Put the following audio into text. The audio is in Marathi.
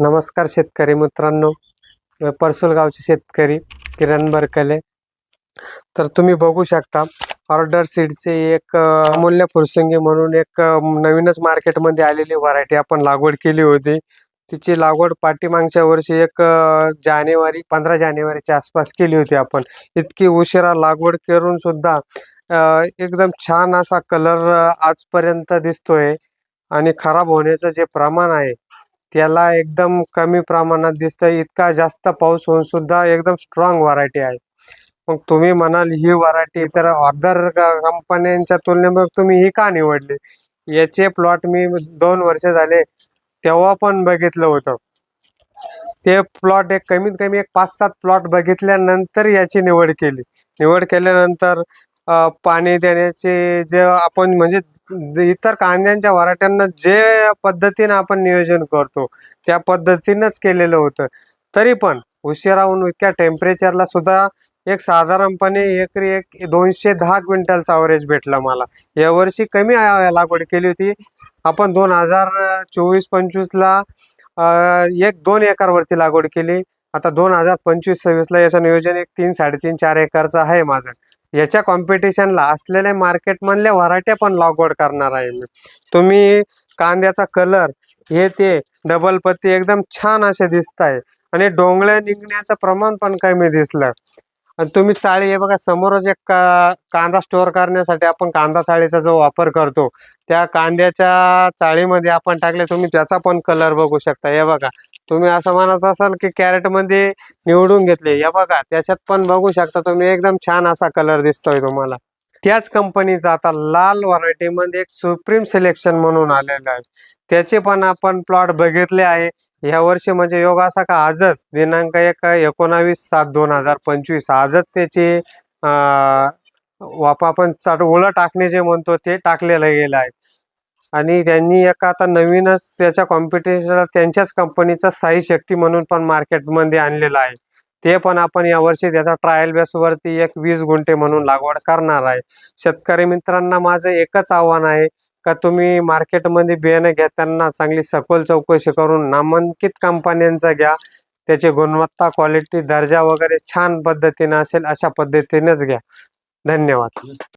नमस्कार शेतकरी मित्रांनो. मी गावचे शेतकरी किरण बरकले. तर तुम्ही बघू शकता ऑर्डर सीडचे एक अमूल्य फुरसंगी म्हणून एक नवीनच मार्केटमध्ये आलेली व्हरायटी आपण लागवड केली होती. तिची लागवड पाठीमागच्या वर्षी एक जानेवारी पंधरा जानेवारीच्या आसपास केली होती आपण. इतकी उशिरा लागवड करून सुद्धा एकदम छान असा कलर आजपर्यंत दिसतोय आणि खराब होण्याचं जे प्रमाण आहे त्याला एकदम कमी प्रमाणात दिसतंय. इतका जास्त पाऊस होऊन सुद्धा एकदम स्ट्रॉंग व्हरायटी आहे. मग तुम्ही म्हणाल ही व्हरायटी तर ऑर्डर कंपन्यांच्या तुलनेमध्ये तुम्ही ही का निवडली? याचे प्लॉट मी दोन वर्ष झाले तेव्हा पण बघितलं होतं. ते प्लॉट एक कमीत कमी एक पाच सात प्लॉट बघितल्यानंतर याची निवड केली. निवड केल्यानंतर पाणी देण्याचे जे आपण म्हणजे इतर कांद्यांच्या वराट्यांना जे पद्धतीने आपण नियोजन करतो त्या पद्धतीनंच केलेलं होतं. तरी पण उशिराहून इतक्या टेम्परेचरला सुद्धा एक साधारणपणे एकरी एक दोनशे दहा क्विंटलचा अवरेज भेटला मला. यावर्षी कमी लागवड केली होती. आपण दोन हजार चोवीस पंचवीसला एक दोन एकरवरती लागवड केली. आता दोन हजार पंचवीस सव्वीसला याचं नियोजन एक तीन साडेतीन चार एकरचं आहे माझं. याच्या कॉम्पिटिशनला असलेल्या मार्केटमधल्या व्हरायट्या पण लागवड करणार आहे मी. तुम्ही कांद्याचा कलर हे ते डबल पत्ती एकदम छान असे दिसत आहे आणि डोंगळ्या निघण्याचं प्रमाण पण कमी दिसलं. आणि तुम्ही चाळी हे बघा समोरच एक का कांदा स्टोअर करण्यासाठी आपण कांदा चाळीचा जो वापर करतो त्या कांद्याच्या चाळीमध्ये आपण टाकले तुम्ही त्याचा पण कलर बघू शकता. हे बघा तुम्ही असं म्हणत असाल की कॅरेटमध्ये निवडून घेतले. या बघा त्याच्यात पण बघू शकता तुम्ही एकदम छान असा कलर दिसतोय तुम्हाला. त्याच कंपनीचा आता लाल व्हरायटीमध्ये एक सुप्रीम सिलेक्शन म्हणून आलेलं आहे. त्याचे पण आपण प्लॉट बघितले आहे. ह्या वर्षी म्हणजे योग असा का आजच दिनांक एक एकोणावीस सात दोन हजार पंचवीस. आजच त्याची अं, वापा आपण चाट ओळं टाकणे जे म्हणतो ते टाकलेलं गेलं आहे. आणि त्यांनी एक आता नवीनच त्याच्या कॉम्पिटिशनला त्यांच्याच कंपनीचा साई शक्ती म्हणून पण मार्केटमध्ये आणलेला आहे. ते पण आपण यावर्षी त्याचा ट्रायल बेसवरती एक वीस गुंठे म्हणून लागवड करणार आहे. शेतकरी मित्रांना माझं एकच आव्हान आहे का तुम्ही मार्केटमध्ये बियाणं घेताना चांगली सखोल चौकशी करून नामांकित कंपन्यांचा घ्या. त्याची गुणवत्ता क्वालिटी दर्जा वगैरे छान पद्धतीने असेल अशा पद्धतीनेच घ्या. धन्यवाद.